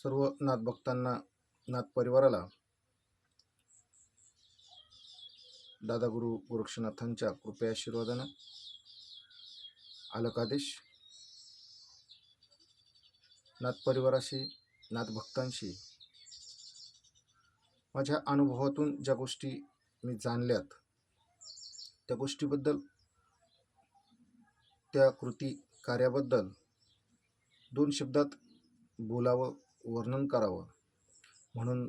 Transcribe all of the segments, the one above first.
सर्व नाथभक्तांना नाथ परिवाराला दादा गोरक्षनाथांच्या कृपया आशीर्वादानं आलकादेश नाथ परिवाराशी नाथभक्तांशी माझ्या अनुभवातून ज्या गोष्टी मी जाणल्यात त्या गोष्टीबद्दल त्या कृती कार्याबद्दल दोन शब्दात बोलावं वर्णन करावं म्हणून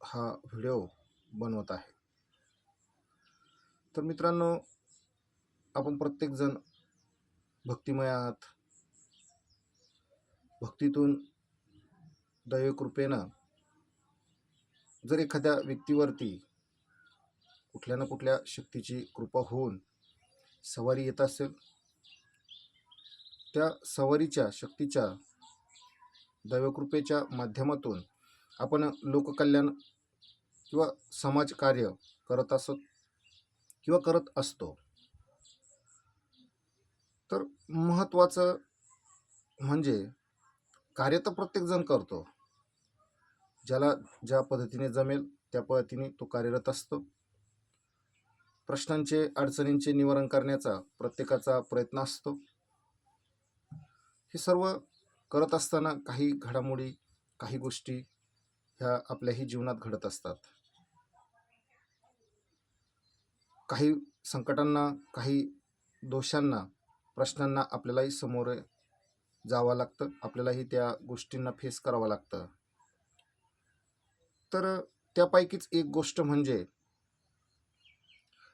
हा व्हिडिओ बनवत आहे. तर मित्रांनो आपण प्रत्येकजण भक्तिमय आहात भक्तीतून दैवकृपेनं जर एखाद्या व्यक्तीवरती कुठल्या ना कुठल्या शक्तीची कृपा होऊन सवारी येत असेल त्या सवारीच्या शक्तीच्या दैवकृपेच्या माध्यमातून आपण लोककल्याण किंवा समाजकार्य करत असत किंवा करत असतो. तर महत्त्वाचं म्हणजे कार्य तर प्रत्येकजण करतो. ज्याला ज्या पद्धतीने जमेल त्या पद्धतीने तो कार्यरत असतो. प्रश्नांचे अडचणींचे निवारण करण्याचा प्रत्येकाचा प्रयत्न असतो. हे सर्व करत असताना काही घडामोडी काही गोष्टी ह्या आपल्याही जीवनात घडत असतात. काही संकटांना काही दोषांना प्रश्नांना आपल्यालाही समोर जावं लागतं. आपल्यालाही त्या गोष्टींना फेस करावं लागतं. तर त्यापैकीच एक गोष्ट म्हणजे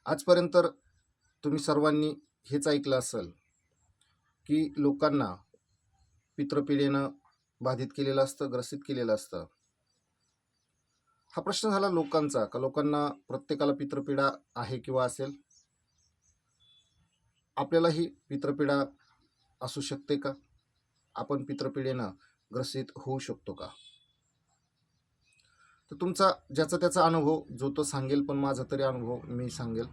आजपर्यंत तुम्ही सर्वांनी हेच ऐकलं असेल की लोकांना पितृपिढीनं बाधित केलेलं असतं ग्रसित केलेलं असतं? हा प्रश्न झाला लोकांचा. का लोकांना प्रत्येकाला पितृपिढा आहे किंवा असेल? आपल्यालाही पितृपिढा असू शकते का? आपण पितृपिढीनं ग्रसित होऊ शकतो का? तर तुमचा ज्याचा त्याचा अनुभव जो तो सांगेल पण माझा तरी अनुभव मी सांगेल.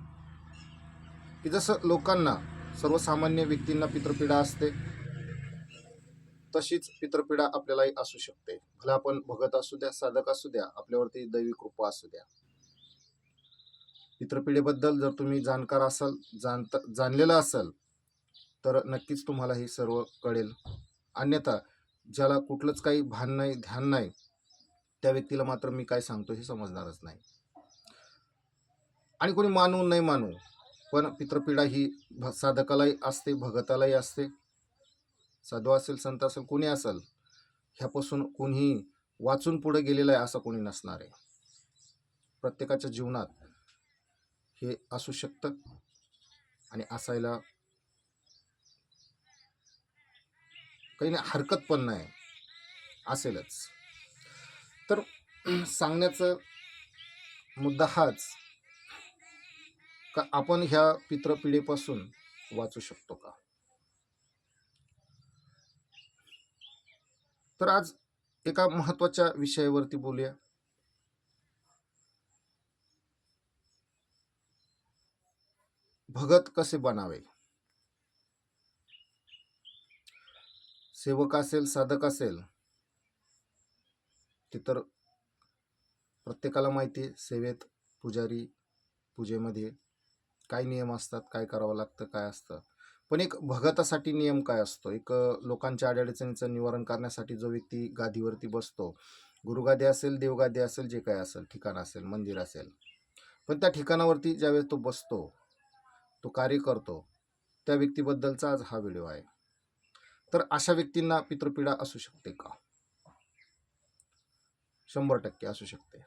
की जसं लोकांना सर्वसामान्य व्यक्तींना पितृपिढा असते तशीच पितृपिढा आपल्यालाही असू शकते. भला आपण भगत असू द्या साधक असू द्या आपल्यावरती दैवी कृपा असू द्या. पितृपिढीबद्दल जर तुम्ही जाणकार असाल जाणता जाणलेलं असाल तर नक्कीच तुम्हाला हे सर्व कळेल. अन्यथा ज्याला कुठलंच काही भान नाही ध्यान नाही त्या व्यक्तीला मात्र मी काय सांगतो हे समजणारच नाही. आणि कोणी मानू नाही मानू पण पितृपिढा ही साधकालाही असते भगतालाही असते. साधू असेल संत असेल कोणी असेल ह्यापासून कोणीही वाचून पुढे गेलेलं आहे असं कोणी नसणार आहे. प्रत्येकाच्या जीवनात हे असू शकतं आणि असायला काही नाही हरकत पण नाही. असेलच. तर सांगण्याचा मुद्दा हाच का आपण ह्या पितृपिढीपासून वाचू शकतो का? तर आज एका महत्त्वाच्या विषयावरती बोलूया. भगत कसे बनावे? सेवक असेल साधक असेल ते तर प्रत्येकाला माहिती आहे सेवेत पुजारी पूजेमध्ये काय नियम असतात काय करावं लागतं काय असतं. पण एक भगतासाठी नियम काय असतो? एक लोकांच्या अडचणीचं निवारण करण्यासाठी जो व्यक्ती गादीवरती बसतो गुरुगादी असेल देवगादी असेल जे काय असेल ठिकाण असेल मंदिर असेल पण त्या ठिकाणावरती ज्यावेळेस तो बसतो तो कार्य करतो त्या व्यक्तीबद्दलचा आज हा व्हिडिओ आहे. तर अशा व्यक्तींना पितृपीडा असू शकते का? शंभर टक्के असू शकते.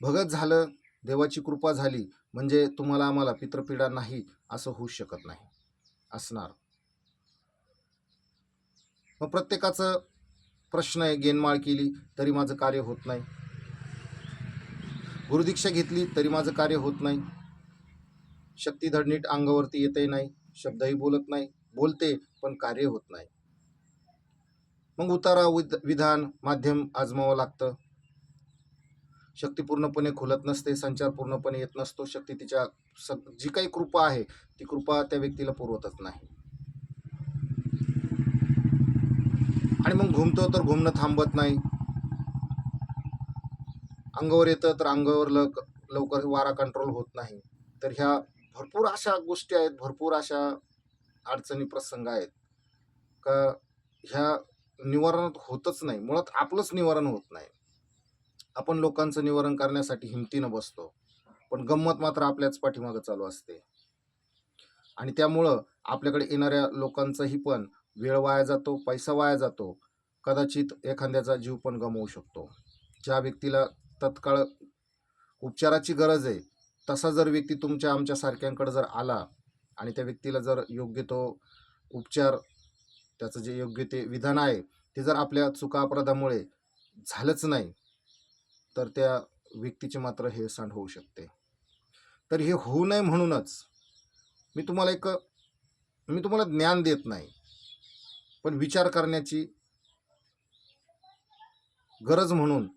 भगत झालं देवाची कृपा झाली म्हणजे तुम्हाला आम्हाला पितृपीडा नाही असं होऊ शकत नाही. असणार. मग प्रत्येकाचं प्रश्न आहे गेनमाळ केली तरी माझं कार्य होत नाही. गुरुदीक्षा घेतली तरी माझं कार्य होत नाही. शक्ती धडनीट अंगावरती येतही नाही शब्दही बोलत नाही बोलते पण कार्य होत नाही. मग उतारा विधान माध्यम आजमावं लागतं. शक्ती पूर्णपणे खुलत नसते संचार पूर्णपणे येत नसतो शक्ती तिच्या सग जी काही कृपा आहे ती कृपा त्या व्यक्तीला पुरवतच नाही. आणि मग घुमतो तर घुमणं थांबत नाही. अंगावर येतं तर अंगावर लक लवकर वारा कंट्रोल होत नाही. तर ह्या भरपूर अशा गोष्टी आहेत भरपूर अशा अडचणी प्रसंग आहेत. का ह्या निवारणात होतच नाही. मुळात आपलंच निवारण होत नाही. आपण लोकांचं निवारण करण्यासाठी हिमतीनं बसतो. पण गंमत मात्र आपल्याच पाठीमागं चालू असते. आणि त्यामुळं आपल्याकडे येणाऱ्या लोकांचाही पण वेळ वाया जातो पैसा वाया जातो. कदाचित एखाद्याचा जीव पण गमावू शकतो. ज्या व्यक्तीला तत्काळ उपचाराची गरज आहे तसा जर व्यक्ती तुमच्या आमच्यासारख्यांकडे जर आला आणि त्या व्यक्तीला जर योग्य तो उपचार त्याचं जे योग्य ते विधान आहे ते जर आपल्या चुका अपराधामुळे झालंच नाही तर त्या व्यक्तीची मात्र हेळसांड होऊ शकते. तर हे होऊ नये म्हणूनच मी तुम्हाला एक मी तुम्हाला ज्ञान देत नाही. पण विचार करण्याची गरज म्हणून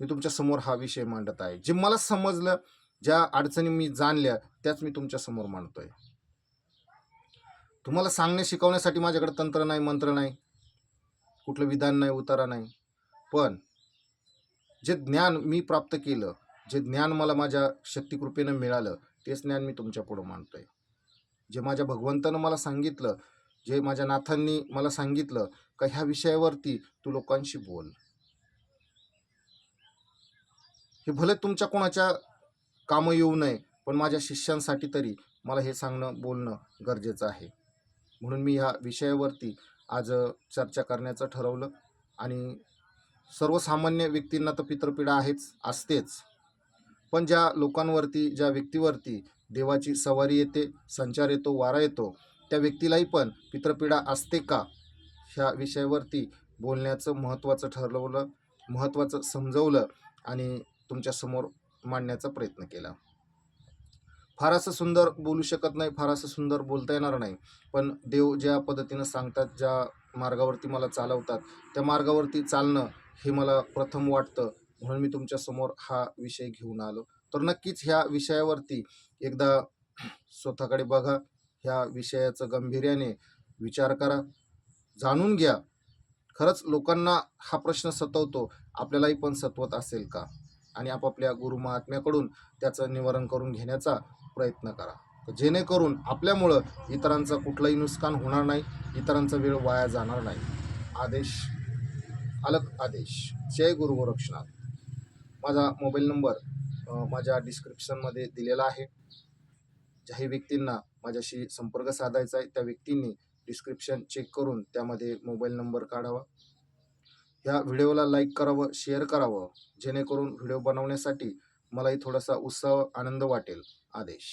मी तुमच्यासमोर हा विषय मांडत आहे. जे मला समजलं ज्या अडचणी मी जाणल्या त्याच मी तुमच्यासमोर मांडतोय. तुम्हाला सांगणे शिकवण्यासाठी माझ्याकडे तंत्र नाही मंत्र नाही. कुठलं विधान नाही उतारा नाही. पण जे ज्ञान मी प्राप्त केलं जे ज्ञान मला माझ्या शक्तिकृपेनं मिळालं तेच ज्ञान मी तुमच्या पुढं आहे जे माझ्या भगवंतानं मला सांगितलं जे माझ्या नाथांनी मला सांगितलं का ह्या विषयावरती तू लोकांशी बोल. हे भले तुमच्या कोणाच्या कामं येऊ नये पण माझ्या शिष्यांसाठी तरी मला हे सांगणं बोलणं गरजेचं आहे. म्हणून मी ह्या विषयावरती आज चर्चा करण्याचं ठरवलं आणि सर्वसामान्य व्यक्तींना तर पितृपीडा आहेच असतेच. पण ज्या लोकांवरती ज्या व्यक्तीवरती देवाची सवारी येते संचार येतो वारा येतो त्या व्यक्तीलाही पण पितृपीडा असते का? ह्या विषयावरती बोलण्याचं महत्त्वाचं ठरवलं महत्त्वाचं समजवलं आणि तुमच्यासमोर मांडण्याचा प्रयत्न केला. फार असं सुंदर बोलू शकत नाही फार असं सुंदर बोलता येणार नाही. पण देव ज्या पद्धतीनं सांगतात ज्या मार्गावरती मला चालवतात त्या मार्गावरती चालणं हे मला प्रथम वाटतं. म्हणून मी तुमच्यासमोर हा विषय घेऊन आलो. तर नक्कीच ह्या विषयावरती एकदा स्वतःकडे बघा. ह्या विषयाचं गांभीर्याने विचार करा. जाणून घ्या. खरंच लोकांना हा प्रश्न सतवतो आपल्यालाही पण सतवत असेल का? आणि आपापल्या गुरु महात्म्याकडून त्याचं निवारण करून घेण्याचा प्रयत्न करा. जेणेकरून आपल्यामुळं इतरांचं कुठलंही नुकसान होणार नाही इतरांचा वेळ वाया जाणार नाही. आदेश अलग आदेश. जय गुरु गोरक्षनाथ. माझा मोबाईल नंबर माझ्या डिस्क्रिप्शनमध्ये दिलेला आहे. ज्याही व्यक्तींना माझ्याशी संपर्क साधायचा आहे त्या व्यक्तींनी डिस्क्रिप्शन चेक करून त्यामध्ये मोबाईल नंबर काढावा. या व्हिडिओला लाईक करावं शेअर करावं जेणेकरून व्हिडिओ बनवण्यासाठी मलाही थोडासा उत्साह आनंद वाटेल. आदेश.